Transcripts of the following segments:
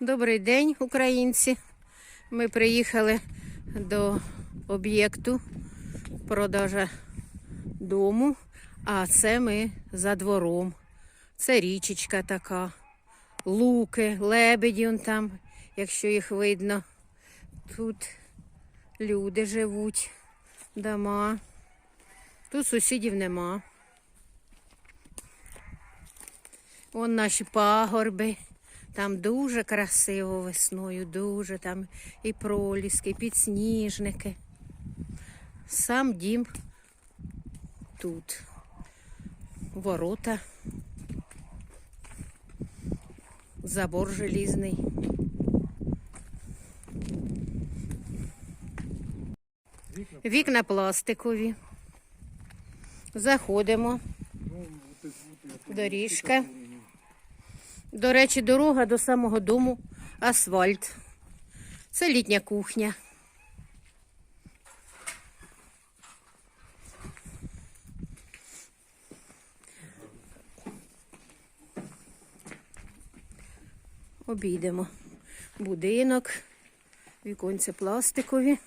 Добрий день, українці. Ми приїхали до об'єкту продажа дому, а це ми за двором. Це річечка така, луки, лебеді он там, якщо їх видно. Тут люди живуть, дома. Тут сусідів нема. Вон наші пагорби. Там дуже красиво весною, дуже там і проліски, і підсніжники. Сам дім тут. Ворота. Забор желізний. Вікна пластикові. Заходимо. Доріжка. До речі, дорога до самого дому асфальт. Це літня кухня. Обійдемо будинок, віконці пластикові.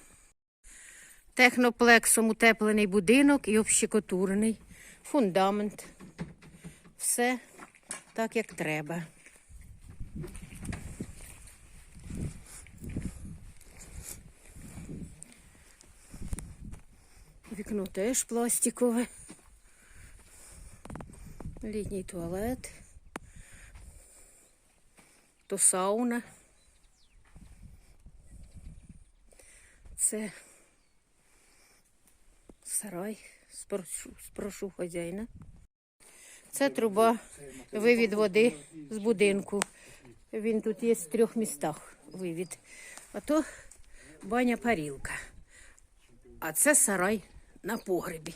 Техноплексом утеплений будинок і общекотурений. Фундамент. Все так, як треба. Вікно теж пластикове. Літній туалет. То сауна. Це сарай. Спрошу, спрошу хазяїна. Це труба вивід води з будинку. Він тут є в трьох містах вивід. А то баня парілка. А це сарай на погребі,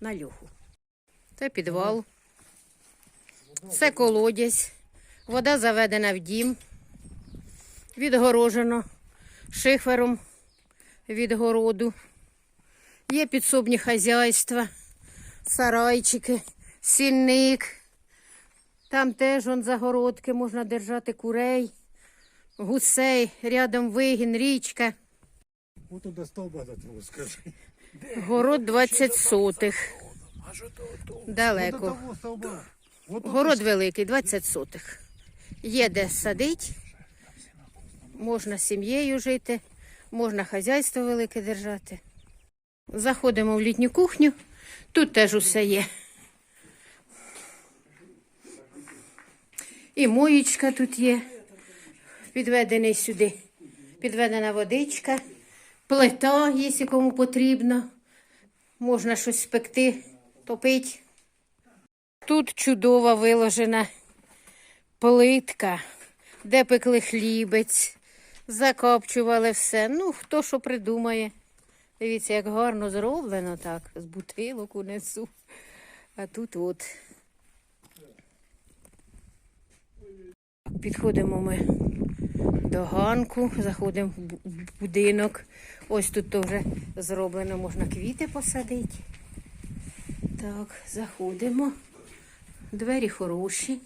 на льоху. Це підвал. Це колодязь. Вода заведена в дім. Відгорожено шифером від городу. Є підсобні хазяйства, сарайчики сінник. Там теж он загородки, можна держати курей, гусей, рядом вигін, річка. Вот туда столба до скажи. Город 20 сотих. Далеко. Город великий, 20 сотих. Є де садить, можна сім'єю жити, можна хазяйство велике держати. Заходимо в літню кухню, тут теж усе є. І моєчка тут є, підведений сюди, підведена водичка, плита, якщо кому потрібно. Можна щось спекти, топити. Тут чудова виложена плитка, де пекли хлібець, закопчували все. Ну, хто що придумає. Дивіться, як гарно зроблено так, з бутилок унесу. А тут от. Підходимо ми до ганку, заходимо в будинок. Ось тут то вже зроблено, можна квіти посадити. Так, заходимо. Двері хороші.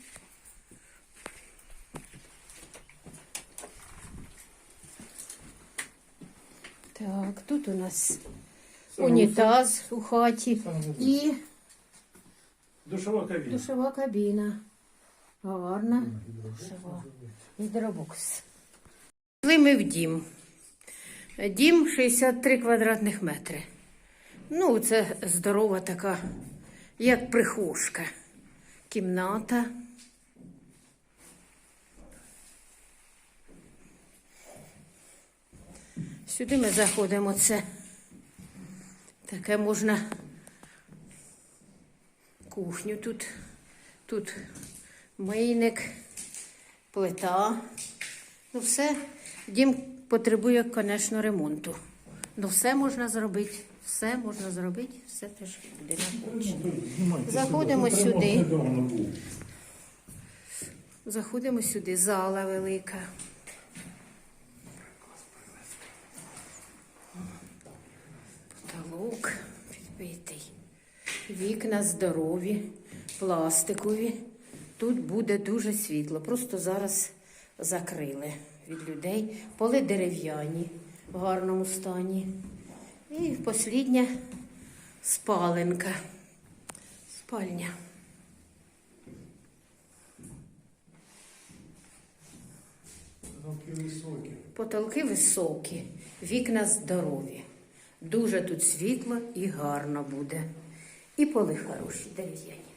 Так, тут у нас унітаз у хаті і Душова кабіна. душова кабіна. Гарна. Гідробокс. Пішли ми в дім. Дім 63 квадратних метри. Ну, це здорова така, як прихожка. Кімната. Сюди ми заходимо. Це таке можна кухню тут. Тут мийник, плита. Ну, все. Дім потребує, звісно, ремонту. Ну, все можна зробити. Все можна зробити, все теж людина хоче. Заходимо сюди. Заходимо сюди, зала велика. Потолок підбитий. Вікна здорові, пластикові. Тут буде дуже світло. Просто зараз закрили від людей. Поли дерев'яні в гарному стані. І послідня спаленка. Спальня. Руки високі. Потолки високі, вікна здорові. Дуже тут світло і гарно буде. І поли хороші, дерев'яні.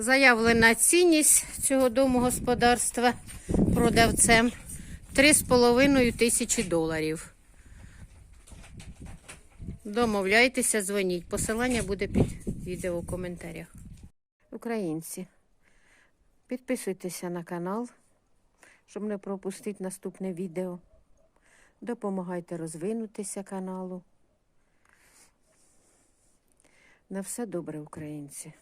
Заявлена цінність цього домогосподарства продавцем 3,5 тисячі доларів. Домовляйтеся, дзвоніть. Посилання буде під відео в коментарях. Українці, підписуйтеся на канал, щоб не пропустити наступне відео. Допомагайте розвинутися каналу. На все добре, українці.